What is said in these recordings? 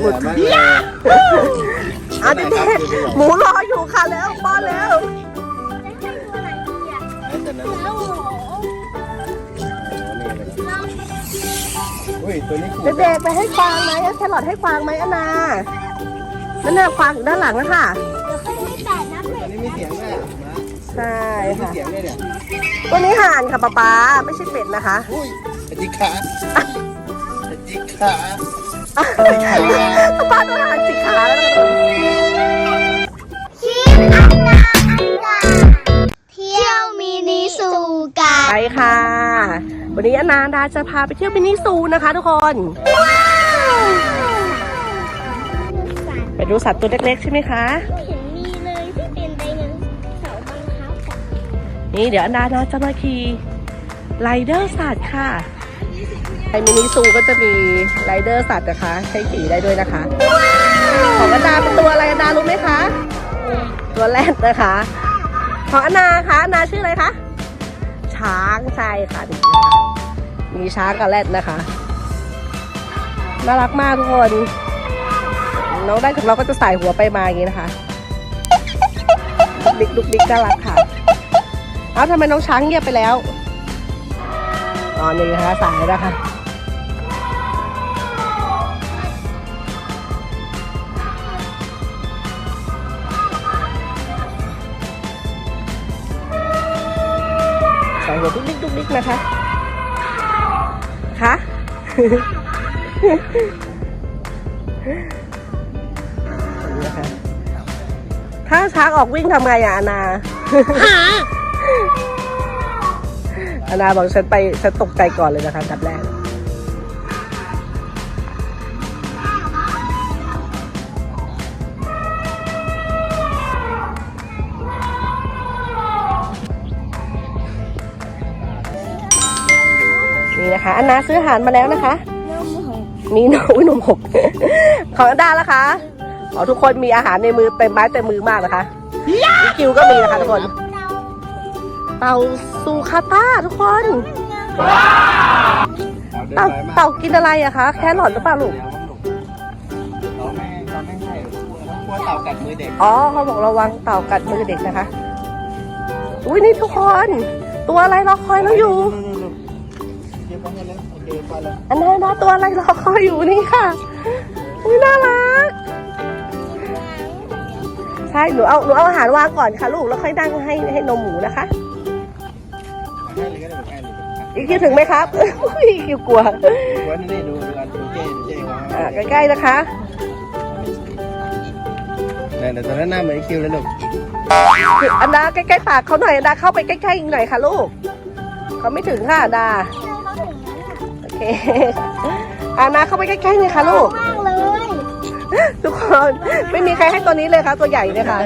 หมุดมากเลยอะเด็กๆหมูรออยู่ค่ะแล้วป้อนแล้วแต่นั้นอุ้ยตัวนี้ขู่เด็กๆไปให้กวางไหมเอาแครอทให้กวางไหมอานานั่นน่ะกวางอยู่ด้านหลังนะค่ะตัวนี้มีเสียงด้วยอะมาใช่มีค่ะเสียงด้วยเนี่ยตัวนี้ห่านค่ะป๊าป๊าไม่ใช่เป็ดนะคะอุ้ยอจิขาอจิขาป๊า ป๊าตัวห่านสิขาแล้วนะคะคิดอันนาอันดาเที่ยวมินิสูกันไปค่ะ วันนี้อนาดาจะพาไปเที่ยวมินิซูนะคะทุกคนไปดูสัตว์ตัวเล็กๆใช่ไหมคะ เห็นมีเลยที่เป็นไดโนเสาร์บังคับกับนี่เดี๋ยวอันดานะจะมาขี่ไรเดอร์สัตว์ค่ะ ในมินิซูก็จะมีไรเดอร์สัตว์นะคะให้ขี่ได้ด้วยนะคะ ของอันดาเป็นตัวอะไรอันดารู้ไหมคะ ตัวแรดนะคะ ของอันดาคะอันดาชื่ออะไรคะ ช้างใช่ค่ะนี่นะคะมีช้างกับแรดนะคะ น่ารักมากทุกคนน้องได้ของเราก็จะใส่หัวไปมาอย่างนี้นะคะดุกดิกดุกดิกน่ารักค่ะเอ้าทำไมน้องช้างเงียบไปแล้วอ๋อนี่นะคะสายนะคะ สายหัวดุกดิกดุ๊กดิกนะคะคะถ้าช้างออกวิ่งทำไงอะอานาอานาบอกฉันไปฉันตกใจก่อนเลยนะคะจับแรก นี่นะคะ อันนาซื้ออาหารมาแล้วนะคะ มีนมอุ้ยนมหก ของอันดาละคะอ๋อทุกคนมีอาหารในมือเต็มไม้เต็มมือมากนะคะอีคิวก็มีนะคะทุกคน เต่าซูคาต้าทุกคนเอาเดินเต่าไปมากเต่ากินอะไรอะคะ แครอทหรือเปล่าลูกเราไม่เราไม่ให้กลัวเต่ากัดมือเด็ก อ๋อเขาบอกระวังเต่ากัดมือเด็กนะคะ อุ้ยนี่ทุกคน ตัวอะไรรอคอยเราอยู่ อเคไปแล้วอันนั้นนะตัวอะไรรอคอยอยู่นี่ค่ะ อุ้ยน่ารัก ใช่ หนูเอาหนูเอาอาหารวางก่อนค่ะ ลูก แล้วค่อยนั่งให้ให้นมหมูนะคะให้เลยก็ได้แบบให้เลยอีกคิวถึงไหมครับอุ้ยคิวกลัววันนี้ดูเวลาดูเจ๊ดูเจ๊ว่าอ่าใกล้ๆนะคะเนี่ยแต่ตอนนั้นหน้าเหมือนคิวเลยลูกอันดาใกล้ๆปากเขาหน่อยอันดาเข้าไปใกล้ๆอีกหน่อยค่ะ ลูกเขาไม่ถึงค่ะอันดาโอ เคอันดาเข้าไปใกล้ๆเลยค่ะลูก มากเลย ทุกคนไม่มีใครให้ตัวนี้เลยค่ะ ตัวใหญ่เลยค่ะ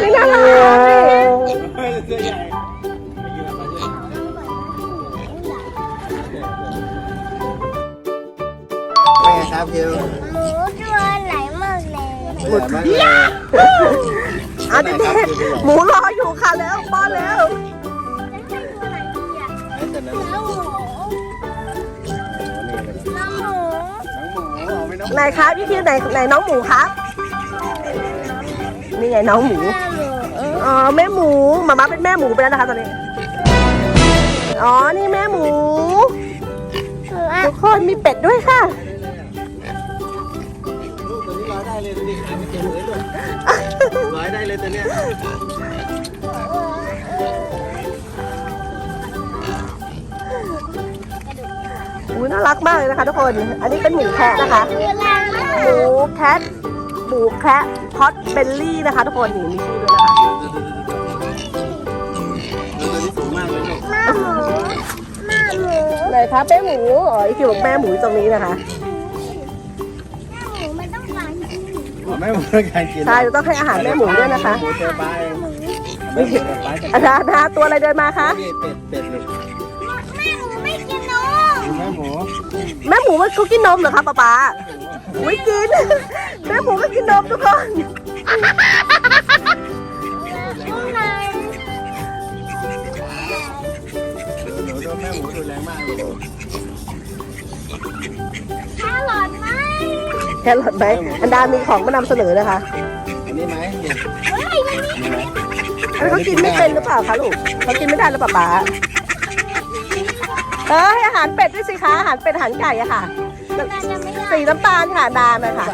ไม่น่ารักเสื้อใหญ่เป็นไงครับคิวหมูตัวไหลมากเลยหมดมากเลยอะเด็กๆหมูรออยู่ค่ะแล้วป้อนแล้ว แต่นั้นน้องหมูน้องหมูน้องหมูเอาไม่น้องไหนครับพี่คิวไหนไหนน้องหมูครับนี่ไงน้องหมูน้องหมูอ๋อแม่หมูหมาม่าเป็นแม่หมูไปแล้วนะคะตอนนี้อ๋อนี่แม่หมูทุกคนมีเป็ดด้วยค่ะลูกตัวนี้ร้อยได้เลยดูดิขาไม่เจ็บเลยลูกร้อยได้เลยตัวเนี้ย อุ้น่ารักมากเลยนะคะทุกคน อันนี้เป็นหมูแคะนะคะ หมูแคทหมูแคะพอตเบลลี่นะคะทุกคนนี่มีชื่อด้วยนะคะตัวนี้สูงมากเลยลูกหน้าหมูหน้าหมูไหนคะแม่หมู อ๋ออีคิวบอกแม่หมูตรงนี้นะคะ แม่หมูมันต้องการกินแม่หมูต้องการกินใช่เราต้องให้อาหารแม่หมูด้วยนะคะหมูเจอปลาเองหมูแม่หมูเจอปลารย์นะตัวอะไรเดินมาคะ เป็ด เป็ด แม่หมูมันเขากินนมเหรอคะป๊าป๊าอุ้ยกิน แม่หมูก็กินนมทุกคนแม่หมูดูแรงมากเลยแครอทไหมแครอทไหมอันดามีของมานำเสนอนะคะอันนี้ไหมนี่เฮ้ยมันมีนี่ไหมอันนเขากินไม่เป็นหรือเปล่าคะลูกเขากินไม่ได้หรือเปล่าป๊าเออให้อาหารเป็ดด้วยสิคะอาหารเป็ดอาหารไก่อะค่ะมันจะไม่ได้สีน้ำตาลค่ะดานะค่ะ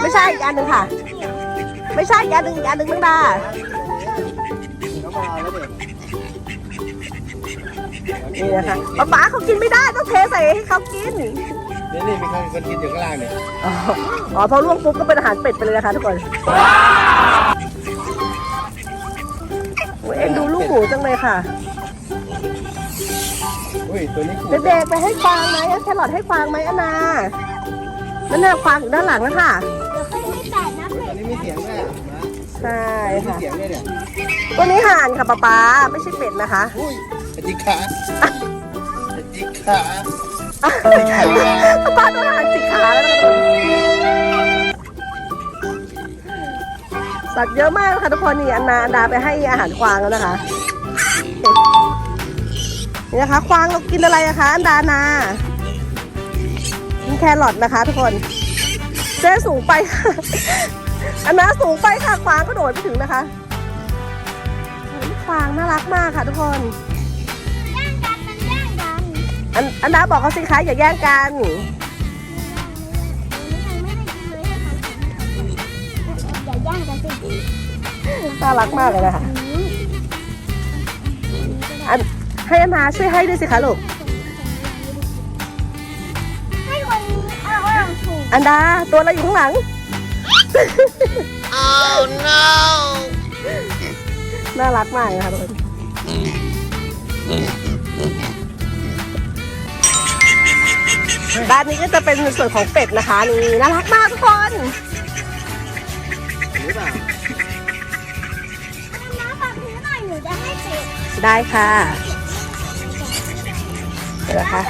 ไม่ใช่อีกอันหนึ่งค่ะ ไม่ใช่อีกอันหนึ่งอีกอันหนึ่งน้องดาเขามาเอาแล้วเด็กนี่นะคะป๊าป๊าเขากินไม่ได้ต้องเทใส่ให้เขากินนี่นี่มีคนคนกินอยู่ข้างล่างเนี่ยอ๋ออ๋อพอล่วงปุ๊บก็เป็นอาหารเป็ดไปเลยนะคะทุกคนโอ้ยเอ็นดูลูกหมูจังเลยค่ะ อุ้ยตัวนี้ขู่เด็กๆไปให้ควางไหมเอาแครอทให้ควางไหมอันนานั่นน่ะควางอยู่ด้านหลังนะคะเดี๋ยวค่อยให้แปดนะตัวนี้มีเสียงด้วยอะนะใช่มีค่ะ เสียงด้วยเนี่ยตัวนี้ห่านค่ะป๊าป๊าไม่ใช่เป็ดนะคะ อุ้ยจิกขาจิกขาป๊าป๊าตัวห่านสีขาแล้วนะคะสัตว์เยอะมากนะคะทุกคนนี่อันนาอันดาไปให้อาหารควางแล้วนะคะ นี่นะคะควางเรากินอะไรอะคะอันดานากินแครอทนะคะ ทุกคนเจ๊สูงไปค่ะอันนาสูงไปค่ะควางก็โดดไม่ถึงนะคะควางน่ารักมากค่ะทุกคนอันอันดาบอกเขาสิคะอย่าแย่งกันน่ารักมากเลยนะคะอัน ให้อันนาช่วยให้ด้วยสิคะลูก ให้คนเอาเอาถูกอันดาตัวเราอยู่ข้างหลัง oh no น่ารักมากเลยค่ะทุกคนด้านนี้ก็จะเป็นส่วนของเป็ดนะคะนี่น่ารักมากทุกคนหรือเปล่าน้าฝากถือหน่อยหนูจะให้เป็ด ได้ค่ะ เดี๋ยวนะคะ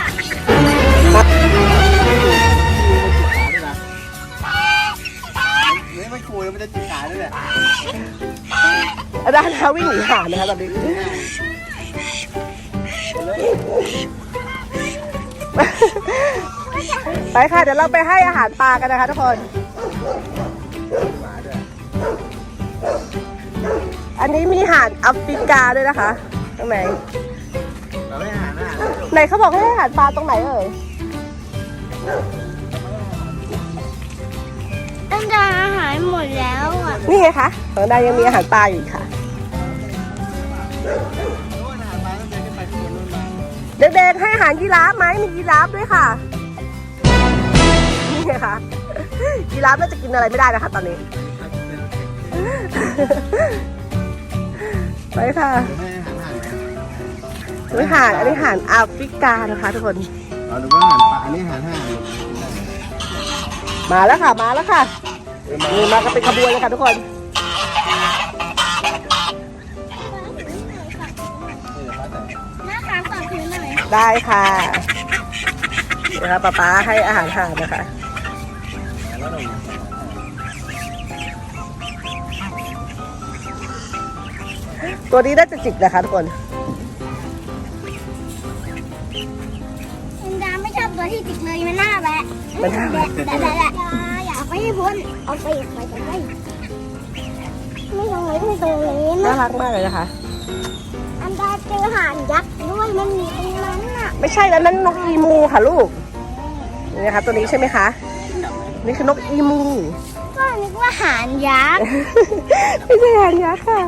ไม่ไม่ขู่แล้วมันจะจิกขาด้วยเนี่ยด้านนาวิ่งหนีห่านนะคะตอนนี้ไปค่ะ เดี๋ยวเราไปให้อาหารปลากันนะคะทุกคน อันนี้มีห่านแอฟริกาด้วยนะคะตรงไหน ไหนเขาบอกให้อาหารปลาตรงไหนเอ่ยตั้งแต่อาหารหมดแล้วอะนี่ไงคะของนายยังมีอาหารปลาอยู่อีกค่ะโน่นหามาตั้งแต่ขึ้นไปข้างบนนู่นมาเด็กๆให้อาหารยีราฟไหมมียีราฟด้วยค่ะ นี่ไงคะยีราฟน่าจะกินอะไรไม่ได้นะคะตอนนี้ ไปค่ะให้ อาหารห่านไหมนี่ห่านอันนี้ห่านแอฟริกานะคะทุกคน เอาดูว่าอาหารปลาอันนี้อาหารห่านมาแล้วค่ะ มาแล้วค่ะนี่มากันเป็นขบวนเลยค่ะทุกคนหน้าขาฝากถือหน่อยได้ค่ะเดี๋ยวค่ะป๊าป๊าให้อาหารห่านนะคะ ตัวนี้น่าจะจิกนะคะทุกคน คุณดาไม่ชอบตัวที่ติดเลยมันหน้าแวะมันน่าแวะแวะแวะแวะอย่าเอาไปให้พ้นเอาไปไปไปไปไม่ตรงนี้ไม่ตรงนี้น่านะรักมากเลยนะคะ อันดาเจอห่านยักษ์ด้วยมันมีตรงนั้นน่ะ ไม่ใช่แล้วนั่นนกอีมูค่ะลูกนี่นะคะตัวนี้ใช่ไหมคะ นี่คือนกอีมูก็นึกว่าห่านยักษ์ไม่ใช่หางยักษ์ค่ะ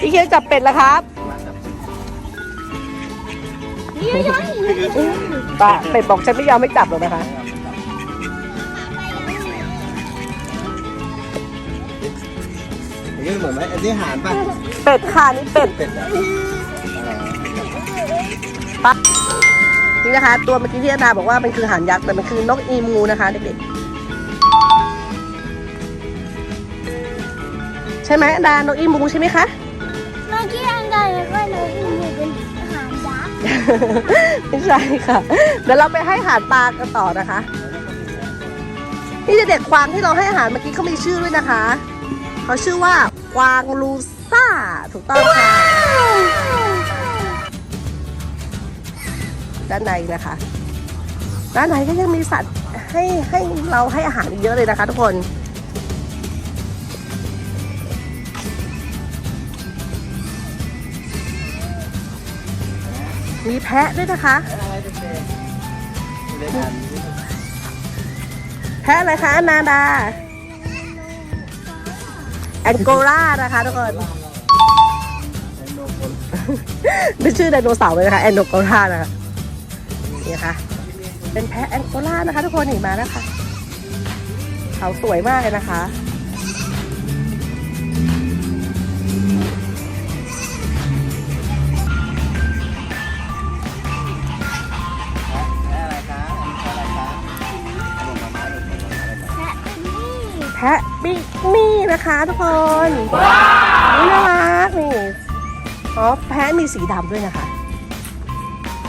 อีเคียวจับเป็ดแล้วครับนี่ไม่ใช่ ป้าเป็ดบอกฉันไม่ยอมไม่จับหรอกนะคะ อย่างนี้เหมือนไหมอันนี้ห่านป่ะเป็ดค่ะนี่เป็ดเป็ดอะปะนี่นะคะ ตัวเมื่อกี้ที่อาดาบอกว่ามันคือหางยักษ์แต่มันคือนกอีมูนะคะเด็กๆใช่ไหมอาดานกอีมูใช่ไหมคะ ไม่ใช่ค่ะ เดี๋ยวเราไปให้อาหารปลากันต่อนะคะ นี่เด็กๆควางที่เราให้อาหารเมื่อกี้เขามีชื่อด้วยนะคะ เขาชื่อว่ากวางลูซ่า ถูกต้องค่ะ ด้านในนะคะ ด้านในก็ยังมีสัตว์ให้ให้เราให้อาหารอีกเยอะเลยนะคะทุกคน มีแพะด้วยนะคะ แพะอะไรคะอนาดา แองโกลานะคะทุกคนเป็นชื่อไดโนเสาร์เลยนะคะแอนโดโกลานะคะนี่ค่ะ เป็นแพะแองโกลานะคะ ทุกคนเห็นมาแล้วค่ะเขาสวยมากเลยนะคะะนี่แพะบิ๊กนี่นะคะทุกคนนี่น่ารักนี่อ๋อแพะมีสีดำด้วยนะคะ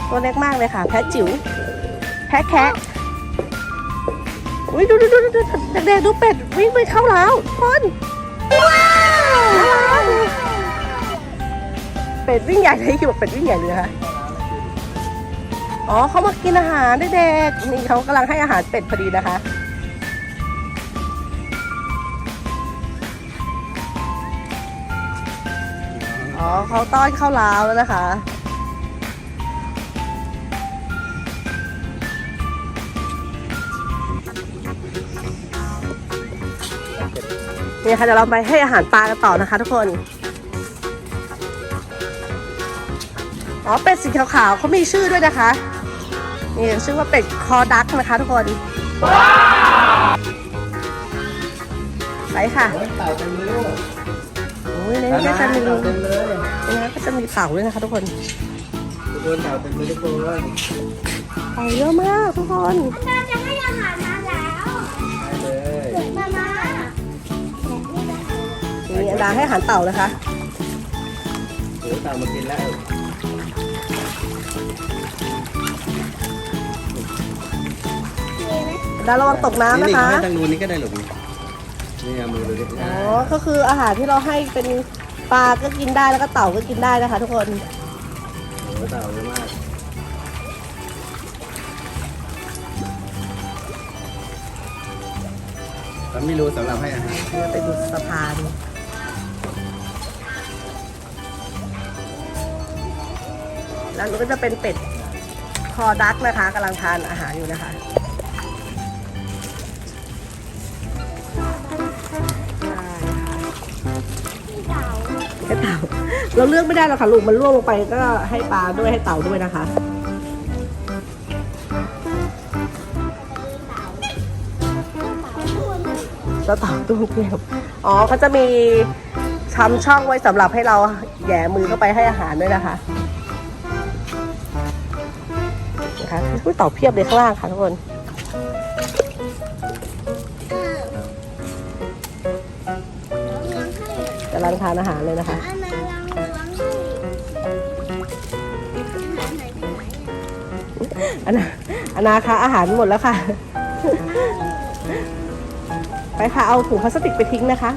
ตัวเล็กมากเลยค่ะ แพะจิ๋วแพะแคะอุ้ยดูดูดูดูดูเด็กๆดูเป็ดวิ่งไปเข้าแล้วทุกคนว้าวเป็ดวิ่งใหญ่เลยคิดว่าเป็ดวิ่งใหญ่เลยนะคะอ๋อเขามากินอาหารเด็กๆนี่เขากำลังให้อาหารเป็ดพอดีนะคะ อ๋อเขาต้อนเข้าล้าวแล้วนะคะเนี่ยค่ะเดี๋ยวเราไปให้อาหารปลากันต่อนะคะทุกคน อ๋อเป็ดสีขาวๆเขามีชื่อด้วยนะคะ นี่ชื่อว่าเป็ดคอดักนะคะทุกคนไปค่ะโอ้ ยเต่าเต็มเลยลูกโอ้ยในนี้ก็จะมีเต่าเต็มเลยในนี้ก็จะมีเต่าด้วยนะคะทุกคนทุกคนเต่าเต็มเลยทุกคนเต่าเยอะมากทุกคนเราจะให้อาหารมาแล้วได้เลยมามามีอันดาให้อาหารเต่านะคะเดี๋ยวเต่ามากินแล้วอันดาระวังตกน้ำนะคะให้ทางนู้นนี่ก็ได้หรอก นี่นี่เอามือดูดิอ๋อ ก็คืออาหารที่เราให้เป็นปลาก็กินได้แล้วก็เต่าก็กินได้นะคะ ทุกคนโอ้โหเต่าเยอะมากแล้วไม่รู้สำหรับให้อาหารเนี่ยไปดูสะพานแล้วนู้นก็จะเป็นเป็ดคอดักนะคะกำลังทานอาหารอยู่นะคะ ให้เต่า เราเลือกไม่ได้หรอกค่ะลูกมันร่วงลงไปก็ให้ปลาด้วยให้เต่าด้วยนะคะ แล้วเต่าตู้เก็บอ๋อเขาจะมีทำช่องไว้สำหรับให้เราแย่มือเข้าไปให้อาหารด้วยนะคะนะคะเต่าเพียบเลยข้างล่างค่ะทุกคน ราเลี้ยงให้กำลังทานอาหารเลยนะคะอันนั้นเราเลี้ยงให้อาหารไหนไปไหนอันนาอันนาคะอาหารหมดแล้วค่ะ ไปค่ะเอาถุงพลาสติกไปทิ้งนะคะ